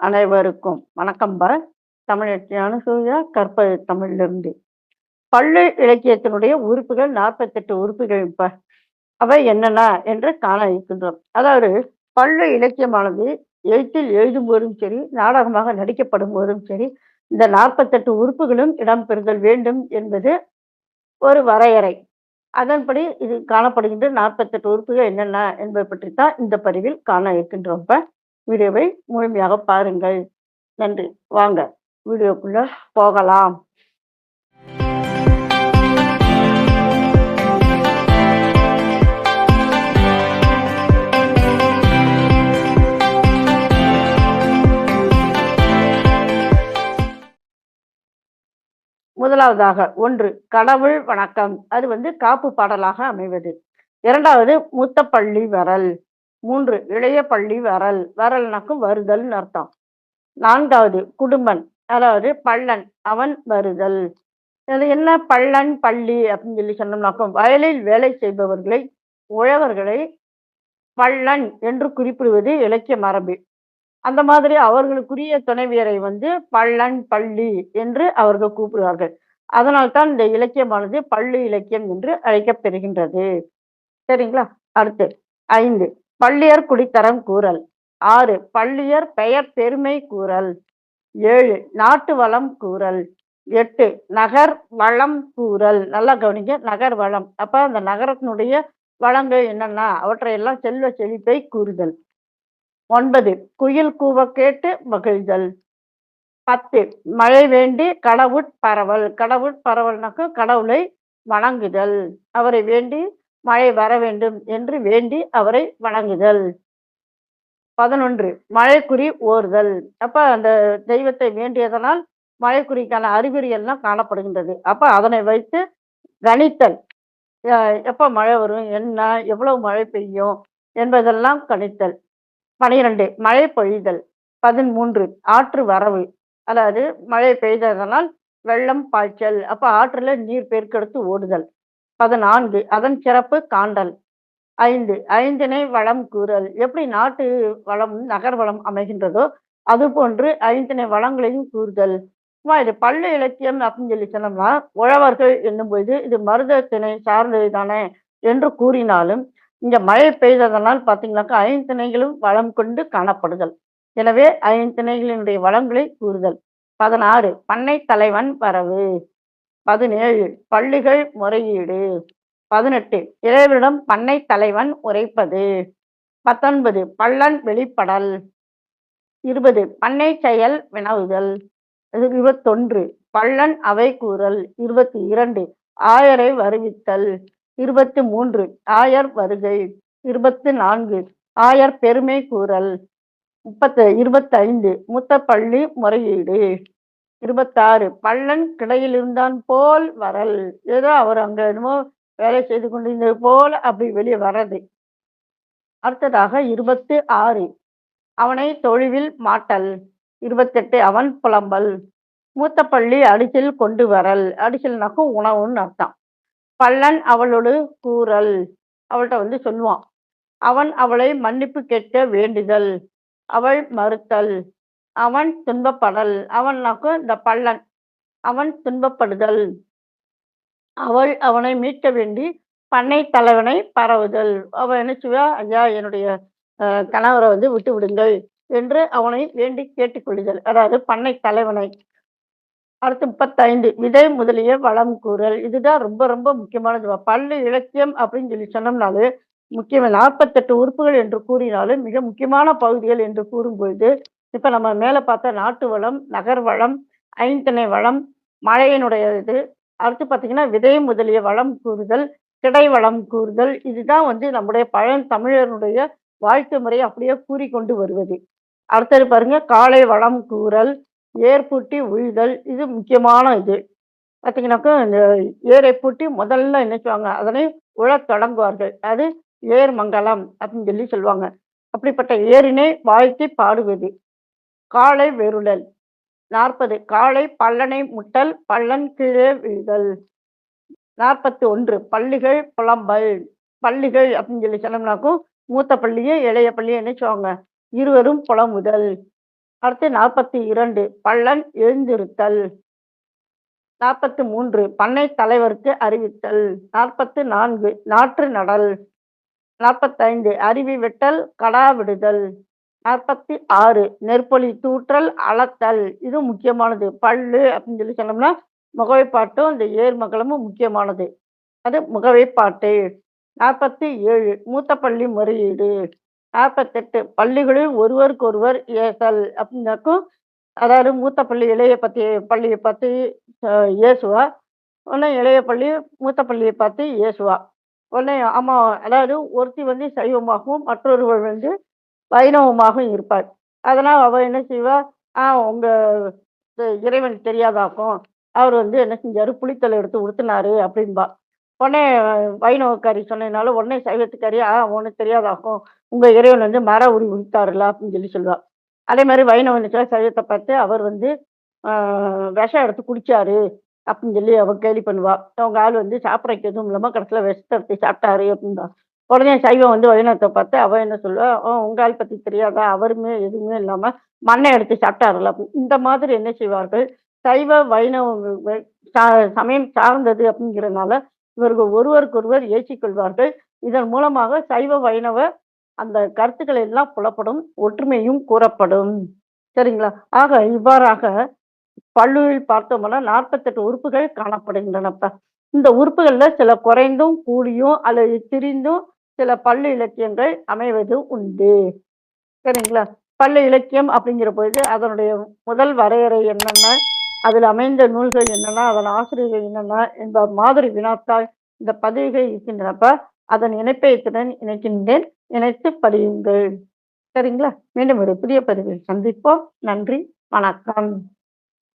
அனைவருக்கும் வணக்கம்பா. தமிழச்சி அனுசூயா கற்பது தமிழிலிருந்து. பள்ளு இலக்கியத்தினுடைய உறுப்புகள் நாற்பத்தெட்டு உறுப்புகள் இப்ப அவை என்னென்ன என்று காண இருக்கின்றோம். அதாவது பள்ளு இலக்கியமானது எழுத்தில் எழுதும் போதும் சரி, நாடகமாக நடிக்கப்படும் போதும் சரி, இந்த 48 உறுப்புகளும் இடம்பெறுதல் வேண்டும் என்பது ஒரு வரையறை. அதன்படி இது காணப்படுகின்ற 48 உறுப்புகள் என்னென்ன என்பது பற்றி தான் இந்த பதிவில் காண இருக்கின்றோம்ப்பா. வீடியோவை முழுமையாக பாருங்கள். நன்றி. வாங்க வீடியோக்குள்ள போகலாம். முதலாவதாக ஒன்று கடவுள் வணக்கம். அது வந்து காப்பு பாடலாக அமைவது. இரண்டாவது மூத்த பள்ளி வரல். மூன்று இளைய பள்ளி வரல். வரல்னாக்கும் வருதல்னு அர்த்தம். நான்காவது குடும்பன். அதாவது பள்ளன் அவன் வருதல். அது என்ன பள்ளன், பள்ளி அப்படின்னு சொல்லி சொன்னோம்னாக்கும், வயலில் வேலை செய்பவர்களை, உழவர்களை பள்ளன் என்று குறிப்பிடுவது இலக்கிய மரபு. அந்த மாதிரி அவர்களுக்குரிய துணைவியரை வந்து பள்ளன், பள்ளி என்று அவர்கள் கூப்பிடுவார்கள். அதனால் தான் இந்த இலக்கியமானது பள்ளி இலக்கியம் என்று அழைக்கப்பெறுகின்றது. சரிங்களா? அடுத்து ஐந்து பள்ளியர் குடித்தரம் கூறல். ஆறு பள்ளியர் பெயர் பெருமை கூறல். ஏழு நாட்டு வளம் கூறல். எட்டு நகர் வளம் கூறல். நல்லா கவனிங்க. நகர் வளம். அப்ப அந்த நகரத்தினுடைய வளங்கள் என்னென்ன? அவற்றையெல்லாம் செல்வ செழிப்பை கூறுதல். ஒன்பது குயில் கூவ கேட்டு மகிழ்தல். 10 மழை வேண்டி கடவுட் பரவல். கடவுட் பரவல்னாக்க கடவுளை வணங்குதல். அவரை வேண்டி மழை வர வேண்டும் என்று வேண்டி அவரை வணங்குதல். 11 மழைக்குறி ஓர்தல். அப்ப அந்த தெய்வத்தை வேண்டியதனால் மழைக்குறிக்கான அறிகுறி எல்லாம் காணப்படுகின்றது. அப்ப அதனை வைத்து கணித்தல். எப்போ எப்ப மழை வரும்? என்ன? எவ்வளவு மழை பெய்யும்? என்பதெல்லாம் கணித்தல். 12 மழை பொழிதல். 13 ஆற்று வரவு. அதாவது மழை பெய்ததனால் வெள்ளம் பாய்ச்சல். அப்ப ஆற்றுல நீர் பெருக்கெடுத்து ஓடுதல். 14 அதன் சிறப்பு காண்டல். ஐந்து ஐந்திணை வளம் கூறல். எப்படி நாட்டு வளம், நகர் வளம் அமைகின்றதோ, அதுபோன்று ஐந்தினை வளங்களையும் கூறுதல். சும்மா இது பள்ளு இலக்கியம் அப்படின்னு சொல்லி சொன்னோம்னா, உழவர்கள் என்னும்போது இது மருத திணை சார்ந்தது தானே என்று கூறினாலும், இங்க மழை பெய்ததனால் பார்த்தீங்கன்னாக்கா, ஐந்திணைகளும் வளம் கொண்டு காணப்படுதல். எனவே ஐந்திணைகளினுடைய வளங்களை கூறுதல். 16 பண்ணை தலைவன் வரவு. பதினேழு. பள்ளிகள் முறையீடு. பதினெட்டு. இறைவனிடம் பண்ணை தலைவன் உரைப்பது. பத்தொன்பது. பள்ளன் வெளிப்படல். இருபது. பண்ணை செயல் வினவுதல். இருபத்தொன்று. பள்ளன் அவை கூறல். இருபத்தி இரண்டு. ஆயரை வருவித்தல். இருபத்தி மூன்று. ஆயர் வருகை. இருபத்தி நான்கு. ஆயர் பெருமை கூறல். முப்பத்து இருபத்தைந்து. மூத்த பள்ளி முறையீடு. 26 பள்ளன் கிடையிலிருந்தான் போல் வரல். ஏதோ அவர் அங்க என்னமோ வேலை செய்து கொண்டிருந்தது போல் அப்படி வெளியே வர்றது. அடுத்ததாக 26 அவனை தொழுவில் மாட்டல். 28 அவன் புலம்பல். மூத்த பள்ளி அடிசில் கொண்டு வரல். அடிசில்னாக்கும் உணவுன்னு அர்த்தம். பள்ளன் அவளோடு கூறல். அவள்கிட்ட வந்து சொல்லுவான். அவன் அவளை மன்னிப்பு கேட்க வேண்டுதல். அவள் மறுத்தல். அவன் துன்பப்படல். அவன்னாக்கும் இந்த பள்ளன். அவன் துன்பப்படுதல். அவள் அவனை மீட்க வேண்டி பண்ணை தலைவனை பரவுதல். அவன் என்ன செய்வா? ஐயா என்னுடைய கணவரை வந்து விட்டு விடுங்கள் என்று அவனை வேண்டி கேட்டுக்கொள்ளுதல். அதாவது பண்ணை தலைவனை. அடுத்து 35 விதை முதலிய வளம் கூறல். இதுதான் ரொம்ப ரொம்ப முக்கியமானது. பள்ளி இலக்கியம் அப்படின்னு சொல்லி சொன்னோம்னாலே, முக்கியமா 48 உறுப்புகள் என்று கூறினாலும், மிக முக்கியமான பகுதிகள் என்று கூறும்பொழுது, இப்போ நம்ம மேலே பார்த்த நாட்டு வளம், நகர் வளம், ஐந்திணை வளம், மழையினுடைய இது, அடுத்து பார்த்தீங்கன்னா, விதை முதலிய வளம் கூறுதல், கிடை வளம் கூறுதல். இதுதான் வந்து நம்முடைய பழந்தமிழருடைய வாழ்த்து முறையை அப்படியே கூறிக்கொண்டு வருவது. அடுத்தது பாருங்க காலை வளம் கூறல், ஏர் பூட்டி உழுதல். இது முக்கியமான இது. பார்த்தீங்கன்னாக்கா, இந்த ஏரை பூட்டி முதல்ல என்ன சொல்லுவாங்க அதனை உழத் தொடங்குவார்கள். அது ஏர் மங்கலம் அப்படின்னு சொல்லி சொல்லுவாங்க. அப்படிப்பட்ட ஏரினை வாழ்த்தி பாடுவது. காலை வெருளல். 40 காலை பள்ளனை முட்டல், பள்ளன் கீழே விழுதல் நாற்பத்தி ஒன்று பள்ளிகள் புலம்பல். பள்ளிகள் அப்படின்னு சொல்லி சொன்னோம்னாக்கும், மூத்த பள்ளியே இளைய பள்ளியும் என்ன செய்வாங்க? இருவரும் புலமுதல் அடுத்து நாற்பத்தி இரண்டு பள்ளன் எழுந்திருத்தல் நாற்பத்து மூன்று பண்ணை தலைவருக்கு அறிவித்தல் நாற்பத்து நான்கு நாற்று நடல் நாற்பத்தைந்து அருவி வெட்டல் கடா விடுதல் நாற்பத்தி ஆறு நெற்பொலி தூற்றல் அளத்தல். இது முக்கியமானது. பல்லு அப்படின்னு சொல்லி சொன்னோம்னா முகவைப்பாட்டும் இந்த ஏர்மகளமும் முக்கியமானது. அது முகவைப்பாட்டு. நாற்பத்தி ஏழு மூத்த பள்ளி முறையீடு. நாற்பத்தெட்டு பள்ளிகளில் ஒருவருக்கொருவர் ஏசல் அப்படின்னாக்கும் அதாவது மூத்த பள்ளி இளைய பற்றி பள்ளியை பார்த்து அஹ், ஏசுவா உடனே இளைய பள்ளி மூத்த பள்ளியை பார்த்து ஏசுவா உடனே ஆமாம் அதாவது ஒருத்தி வந்து சைவமாகவும் மற்றொருவர் வந்து வைணவமாகவும் இருப்பார் அதனால் அவள் என்ன செய்வா? ஆ உங்கள் இறைவனுக்கு இறைவன் தெரியாதாக்கும் அவர் வந்து என்ன செஞ்சார்? புளித்தலை எடுத்து உடுத்தினாரு அப்படின்பா உடனே வைணவக்காரி சொன்னதுனால உடனே சைவத்துக்காரி ஆ உனக்கு தெரியாதாக்கும் உங்கள் இறைவன் வந்து மர உரி உடுத்தாருல அப்படின்னு சொல்லி சொல்லுவாள் அதே மாதிரி வைணவனுக்கு சைவத்தை பார்த்து அவர் வந்து விஷம் எடுத்து குடிச்சாரு அப்படின்னு சொல்லி அவள் கேலி பண்ணுவாள் அவங்க ஆள் வந்து சாப்பிட்றதுக்கு எதுவும் இல்லாமல் கடைசியில் விஷத்தை எடுத்து சாப்பிட்டாரு அப்படின்பா உடனே சைவம் வந்து வைணவத்தை பார்த்து அவன் என்ன சொல்லுவா "ஓ, உங்க ஆள் பத்தி தெரியாதா? அவருமே எதுவுமே இல்லாம மண்ணை எடுத்து சாப்பிட்டாருல இந்த மாதிரி என்ன செய்வார்கள்? சைவ வைணவ சா- சமயம் சார்ந்தது அப்படிங்கிறதுனால இவர்கள் ஒருவருக்கொருவர் ஏற்றிக்கொள்வார்கள். இதன் மூலமாக சைவ வைணவ அந்த கருத்துக்கள் எல்லாம் புலப்படும் ஒற்றுமையும் கூறப்படும். சரிங்களா? ஆக இவ்வாறாக பல்லுவில் பார்த்தோம்னா நாற்பத்தெட்டு உறுப்புகள் காணப்படுகின்றனப்ப. இந்த உறுப்புகள்ல சில குறைந்தும் கூடியும் அல்லது திரிந்தும் சில பள்ளி இலக்கியங்கள் அமைவது உண்டு. சரிங்களா? பல்லு இலக்கியம் அப்படிங்கிற பொழுது அதனுடைய முதல் வரையறை என்னென்ன? அதில் அமைந்த நூல்கள் என்னென்ன? அதன் ஆசிரியர்கள் என்னென்ன? என்ப மாதிரி வினாத்தால் இந்த பதிவுகள் இருக்கின்றனப்ப அதன் இணைப்பயத்துடன் இணைக்கின்றேன். இணைத்து படியுங்கள். சரிங்களா? மீண்டும் ஒரு புதிய பதிவில் சந்திப்போம். நன்றி. வணக்கம்.